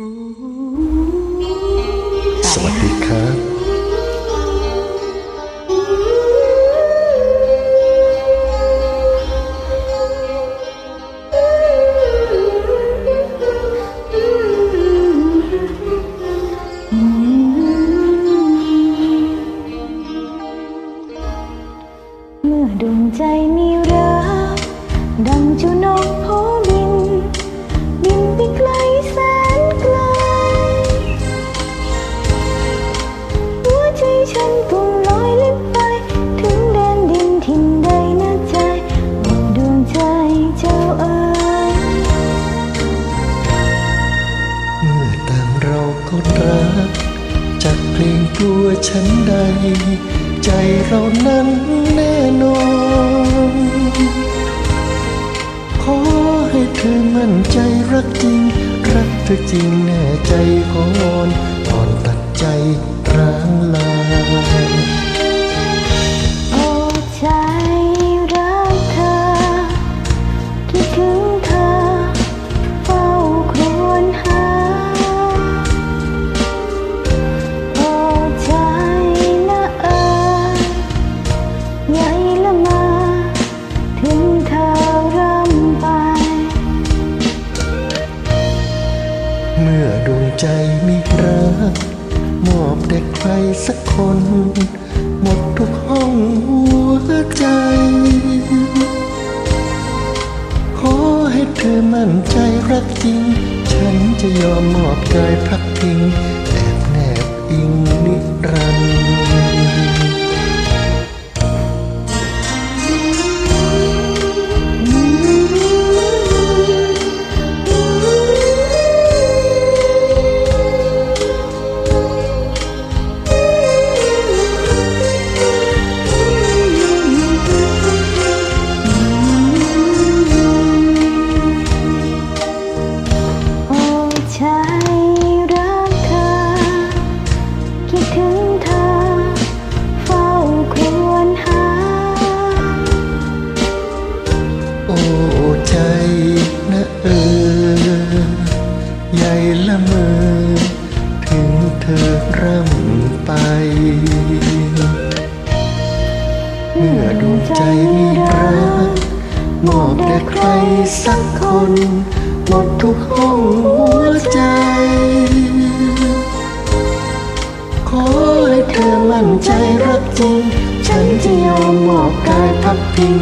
สวัสดีครับ เมื่อดวงใจมีรักดังเจ้าน รัก จากเพลงกลัวฉันใด ใจเรานั้นแน่นอน ขอให้เธอมั่นใจรักจริง รักเธอจริงแน่ใจก่อน ดวงใจมีรัก มอบแด่ใครสักคน หมดทุกห้องหัวใจ ขอให้เธอมั่นใจรักจริง ฉันจะยอมมอบกายพักพิง ละเมอถึงเธอร่ำไป เมื่อดวงใจมีรักมอบแด่ใครสักคน หมดทุกห้องหัวใจ ขอให้เธอมั่นใจรักจริง ฉันจะยอมมอบกายพักพิง